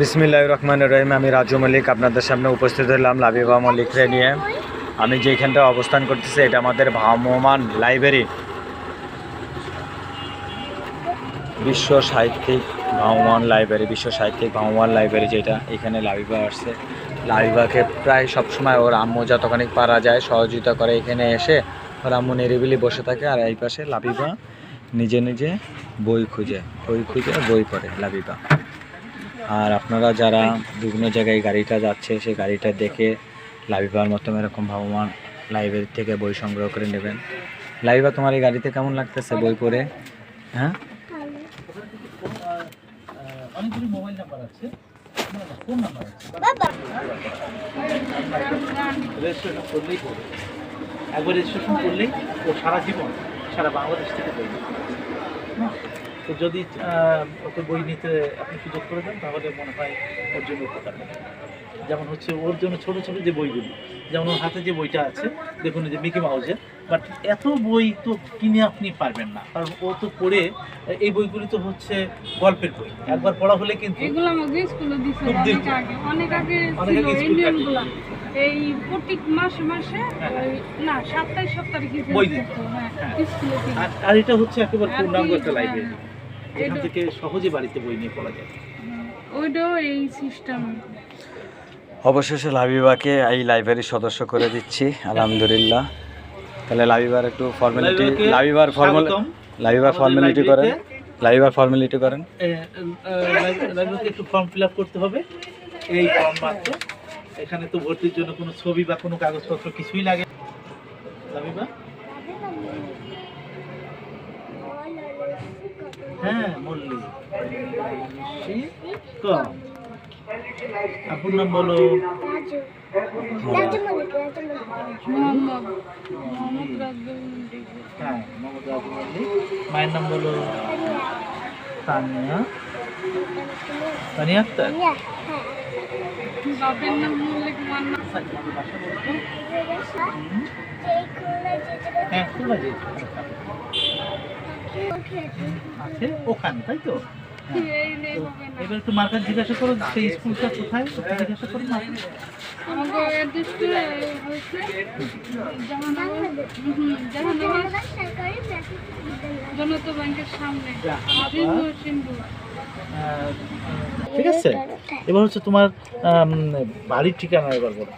বিসমিল্লাহ রহমান রহিম। আমি রাজু মল্লিক, আপনাদের সামনে উপস্থিত হলাম লাবিবা মল্লিকরে নিয়ে। আমি যেখানটা অবস্থান করতেছি, এটা আমাদের ভ্রাম্যমান লাইব্রেরি। বিশ্ব সাহিত্যিক ভ্রাম্যমান লাইব্রেরি, বিশ্ব সাহিত্যিক ভ্রাম্যমান লাইব্রেরি যেটা, এখানে লাবিবা আসছে। লাবিবাকে প্রায় সবসময় ওর আম্মু যতখানি পারা যায়, সহযোগিতা করে এখানে এসে ওর আম্মু নিরিবিলি বসে থাকে আর এই পাশে লাবিবা নিজে নিজে বই খুঁজে বই খুঁজে বই পড়ে লাবিবা। আর আপনারা যারা বিভিন্ন জায়গায় গাড়িটা যাচ্ছে সেই গাড়িটা দেখে লাইভার মতো এরকম ভ্রাম্যমান লাইব্রেরি থেকে বই সংগ্রহ করে নেবেন। লাইভা তোমার এই গাড়িতে কেমন লাগতেছে বই পড়ে? হ্যাঁ? অনেকগুলি মোবাইল নাম্বার আছে। ফোন নাম্বার রেজিস্ট্রেশন করলেই একবার রেজিস্ট্রেশন করলেই ও সারা জীবন সারা বাংলাদেশ থেকে বই। হ্যাঁ? তো যদি ওকে বই নিতে আপনি সুযোগ করে দেন তাহলে মনে হয় ওর জন্য উপকার হবে যেমন হচ্ছে ওর জন্য ছোট ছোট যে বইগুলি যেমন ওর হাতে যে বইটা আছে দেখুন যে মিকি মাউজের বাট এত বই তো কিনে আপনি পারবেন না কারণ ও তো পড়ে এই বইগুলি তো হচ্ছে গল্পের বই একবার পড়া হলে কিন্তু এগুলো আমাকে স্কুলে দিছে অনেক আগে অনেক আগে অনেক ছিল আগে স্কুল ইন্ডিয়ান কাটে। গুলা এই প্রত্যেক মাসে মাসে হ্যাঁ। না সাপ্তাহে সপ্তাহে বই দিত। হ্যাঁ হ্যাঁ। আর এটা হচ্ছে একেবারে পূর্ণাঙ্গ একটা লাইব্রেরি হ্যাঁ, এখান থেকে সহজে বাড়িতে বই নিয়ে পড়া যায়। ওইটাও এই সিস্টেম অবশেষে লাবিবাকে এই লাইব্রেরির সদস্য করে দিচ্ছি আলহামদুলিল্লাহ। তাহলে লাবিবার একটু ফর্মালিটি লাবিবার ফর্মাল। লাবিবার ফর্মালিটি করেন। লাবিবার ফর্মালিটি করেন। লাইব্রেরিতে একটু ফর্ম ফিল আপ করতে হবে। এই ফর্ম মাত্র এখানে তো ভর্তির জন্য কোনো ছবি বা কোনো কাগজপত্র কিছুই লাগে লাবিবা? হ্যাঁ মল্লি ক? আপুর নাম বলো। হ্যাঁ মোহাম্মদ রাজু মল্লিক। মায়ের নাম বলো। তানিয়া। তানিয়া আক্তার? বাপের নাম মল্লিক হ্যাঁ যেতে আছে ওখানে তাই তো? এবার একটু মার্কার জিজ্ঞাসা করো সেই স্কুলটা কোথায়? জিজ্ঞাসা করো জনতা ব্যাংকের সামনে। ঠিক আছে? এবার হচ্ছে তোমার বাড়ির ঠিকানা এবার বলো।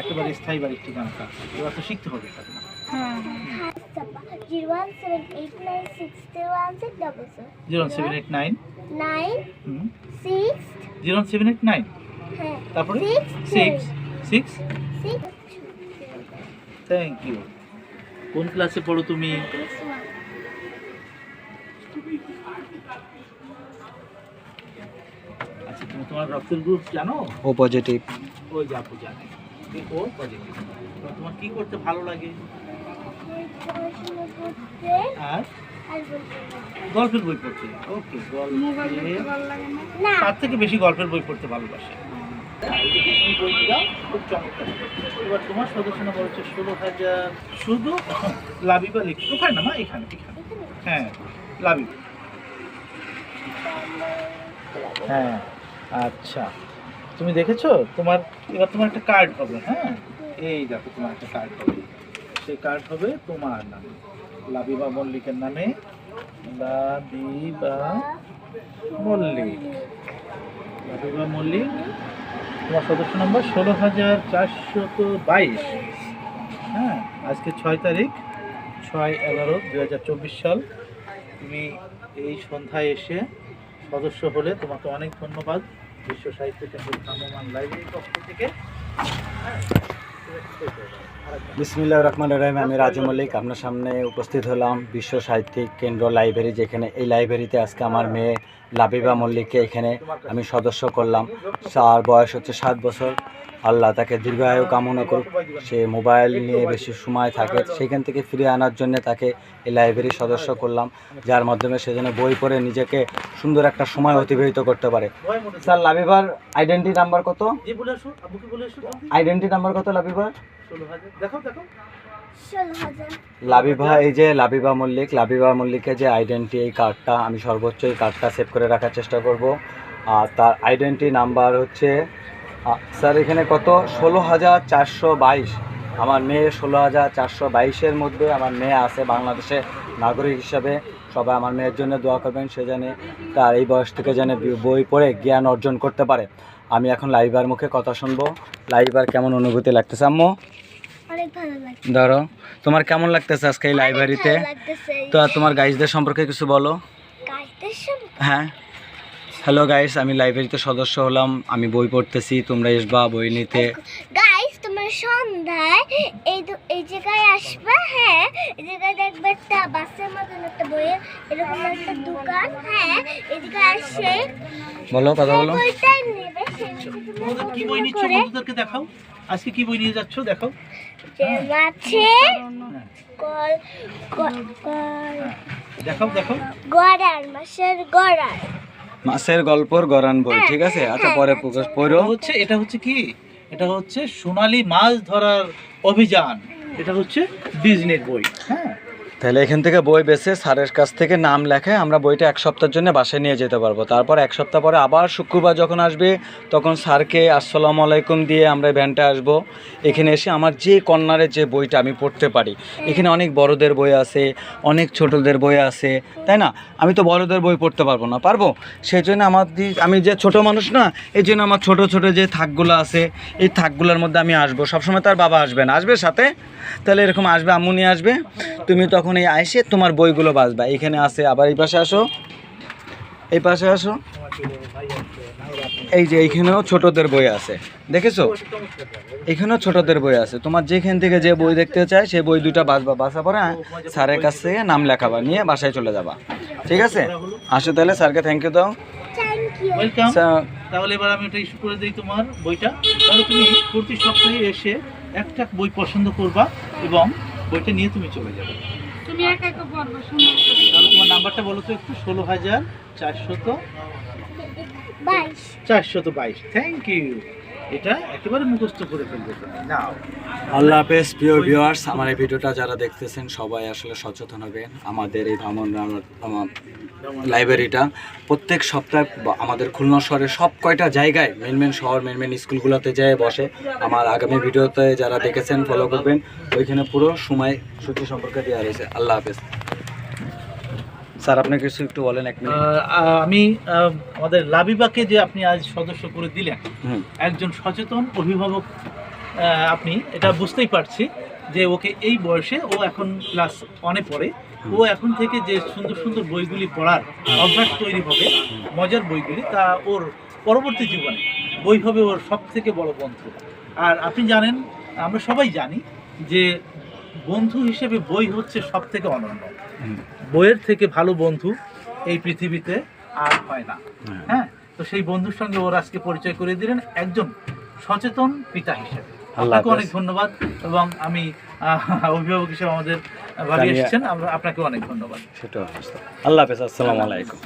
একেবারে স্থায়ী বাড়ির ঠিকানাটা। এবার তো শিখতে হবে হ্যাঁ। Zero seven eight nine zero seven eight nine তারপরে সিক্স সিক্স থ্যাংক ইউ কোন ক্লাসে পড়ো তুমি? আচ্ছা তুমি তোমার রক্তের গ্রুপ জানো? ও পজিটিভ ওই যাব জানে। ও পজিটিভ তোমার কি করতে ভালো লাগে? আর? গল্পের বই পড়তে। ওকে তার থেকে বেশি গল্পের বই পড়তে ভালোবাসে। খুব চমৎকার এবার তোমার ষোলো হাজার। শুধু? লাবিবা লিখ। ওখানে না মা এখানে এখানে। হ্যাঁ লাবিবা। হ্যাঁ আচ্ছা। তুমি দেখেছ? তোমার এবার তোমার একটা কার্ড হবে হ্যাঁ? এই দেখো তোমার একটা কার্ড হবে সেই কার্ড হবে তোমার নামে। লাবিবা মল্লিকের নামে। লাবিবা মল্লিক। লাবিবা মল্লিক তোমার সদস্য নম্বর ষোলো হাজার চারশত বাইশ। হ্যাঁ আজকে ছয় তারিখ ছয় এগারো দু হাজার চব্বিশ সাল। তুমি এই সন্ধ্যায় এসে সদস্য হলে তোমাকে অনেক ধন্যবাদ। বিশ্ব সাহিত্য কেন্দ্র ভ্রাম্যমান লাইব্রেরির পক্ষ থেকে। হ্যাঁ, বিসমিল্লাহ রহমান রহিম, আমি রাজু মল্লিক। আপনার সামনে উপস্থিত হলাম বিশ্ব সাহিত্যিক কেন্দ্র লাইব্রেরি, যেখানে এই লাইব্রেরিতে আজকে আমার মেয়ে লাবিবা মল্লিককে এখানে আমি সদস্য করলাম। তার বয়স হচ্ছে সাত বছর। আল্লাহ তাকে দীর্ঘায়ু কামনা করুক। সে মোবাইল নিয়ে বেশি সময় থাকে। সেখান থেকে ফিরে আনার জন্য তাকে এই লাইব্রেরির সদস্য করলাম যার মাধ্যমে সে যেন বই পড়ে নিজেকে সুন্দর একটা সময় অতিবাহিত করতে পারে। স্যার লাবিবার আইডেন্টি নাম্বার কত। আইডেন্টি নাম্বার কত লাবিবার? দেখো দেখো। লাবিবা এই যে লাবিবা মল্লিক লাবিবা মল্লিকের যে আইডেন্টি এই কার্ডটা আমি সর্বোচ্চ এই কার্ডটা সেভ করে রাখার চেষ্টা করব। আর তার আইডেন্টি নাম্বার হচ্ছে স্যার এখানে কত? ষোলো হাজার চারশো বাইশ। আমার মেয়ে ষোলো হাজার চারশো বাইশের মধ্যে আমার মেয়ে আছে বাংলাদেশে নাগরিক হিসাবে। সবাই আমার মেয়ের জন্য দোয়া করবেন, সে জানে তার এই বয়স থেকে যেন বই পড়ে, জ্ঞান অর্জন করতে পারে। আমি এখন লাইবার মুখে কথা শুনব। লাইবার কেমন অনুভূতি লাগতেছে, আম্মু? ধরো তোমার কেমন লাগতেছে আজকে এই লাইব্রেরিতে তো তোমার গাইজদের সম্পর্কে কিছু বলো? হ্যাঁ। হ্যালো গাইস আমি লাইব্রেরিতে সদস্য হলাম আমি বই পড়তেছি তোমরা এসবা বই নিতে। সন্ধ্যায় এই এই জায়গায় আসবে হ্যাঁ? এই জায়গায় দেখবে একটা বাসের মতন একটা বইয়ের এরকম একটা দোকান হ্যাঁ? এদিকে আসে। বলো কথা বলো। বইটাই নেবে কি বই নিচ্ছ বন্ধুদেরকে দেখাও? আজকে কি বই নিয়ে যাচ্ছ? দেখাও। যে মাছে কল দেখাও দেখাও। মাছের গড়ার। মাসের গল্পর গরান বই ঠিক আছে? আচ্ছা পরে প্রকাশ পড়ো। হচ্ছে এটা হচ্ছে কি? এটা হচ্ছে সোনালী মাছ ধরার অভিযান। এটা হচ্ছে ডিজনির বই। হ্যাঁ। তাহলে এখান থেকে বই বেছে স্যারের কাছ থেকে নাম লেখে আমরা বইটা এক সপ্তাহের জন্য বাসায় নিয়ে যেতে পারব। তারপর এক সপ্তাহ পরে আবার শুক্রবার যখন আসবে, তখন স্যারকে আসসালামু আলাইকুম দিয়ে আমরা ভ্যানটা আসব। এখানে এসে আমার যে কর্নারে যে বইটা আমি পড়তে পারি, এখানে অনেক বড়দের বই আছে, অনেক ছোটদের বই আছে, তাই না? আমি তো বড়দের বই পড়তে পারব না, পারব? সেই জন্য আমার আমি যে ছোট মানুষ না এই জন্য আমার ছোট ছোট যে থাকগুলো আছে, এই থাকগুলোর মধ্যে আমি আসব। সবসময় তার বাবা আসবে না। আসবে সাথে? তাহলে এরকম আসবে, আম্মু নিয়ে আসবে। তুমি তখন এই আইসে তোমার বইগুলো বাঁচবা এখানে আছে আবার এই পাশে আসো। এই পাশে আসো। এই যে এইখানেও ছোটদের বই আছে। দেখেছ? এখানেও ছোটদের বই আছে। তোমার যেখান থেকে যে বই দেখতে চায় সেই বই দুটা বাঁচবা বাসা পরে হ্যাঁ, স্যারের কাছ থেকে নাম লেখাবা নিয়ে বাসায় চলে যাবা। ঠিক আছে? আসো তাহলে স্যারকে থ্যাংক ইউ দাও। তাহলে এবার আমি এটা ইস্যু করে দিই তোমার বইটা। তাহলে তুমি প্রতি সপ্তাহে এসে একটা বই পছন্দ করবা এবং বইটা নিয়ে তুমি চলে যাবে। তুমি একা একা পড়বে সুন্দর তাহলে তোমার নাম্বারটা বলো তো একটু ষোলো হাজার চারশত বাইশ। চারশত বাইশ। থ্যাংক ইউ এটা একেবারে মুখস্থ করে ফেলবে তুমি। নাও আল্লাহ হাফেজ প্রিয় ভিউয়ার্স আমার এই ভিডিওটা যারা দেখতেছেন সবাই আসলে সচেতন হবেন। আমাদের এই ভ্রমণ আমার লাইব্রেরিটা প্রত্যেক সপ্তাহে আমাদের খুলনা শহরের সব কয়টা জায়গায় মেন মেন শহর মেন মেন স্কুলগুলোতে যেয়ে বসে আমার আগামী ভিডিওতে যারা দেখেছেন ফলো করবেন ওইখানে পুরো সময় সূচি সম্পর্কে দেওয়া রয়েছে। আল্লাহ হাফেজ। স্যার আপনি কিছু একটু বলেন এক মিনিট আমি আমাদের লাবিবাকে যে আপনি আজ সদস্য করে দিলেন একজন সচেতন অভিভাবক আপনি এটা বুঝতেই পারছি যে ওকে এই বয়সে ও এখন ক্লাস ওয়ানে পড়ে। ও এখন থেকে যে সুন্দর সুন্দর বইগুলি পড়ার অভ্যাস তৈরি হবে মজার বইগুলি তা ওর পরবর্তী জীবনে বই হবে ওর সব থেকে বড় বন্ধু। আর আপনি জানেন আমরা সবাই জানি যে বন্ধু হিসেবে বই হচ্ছে সব থেকে অনন্য। বইয়ের থেকে ভালো বন্ধু এই পৃথিবীতে আর হয় না। হ্যাঁ। হ্যাঁ? তো সেই বন্ধুর সঙ্গে ওর আজকে পরিচয় করে দিলেন একজন সচেতন পিতা হিসেবে। আপনাকে অনেক ধন্যবাদ এবং আমি অভিভাবক হিসেবে আমাদের ভাবি এসেছেন আপনাকে অনেক ধন্যবাদ। সেটা আল্লাহ হাফেজ আসসালামু আলাইকুম।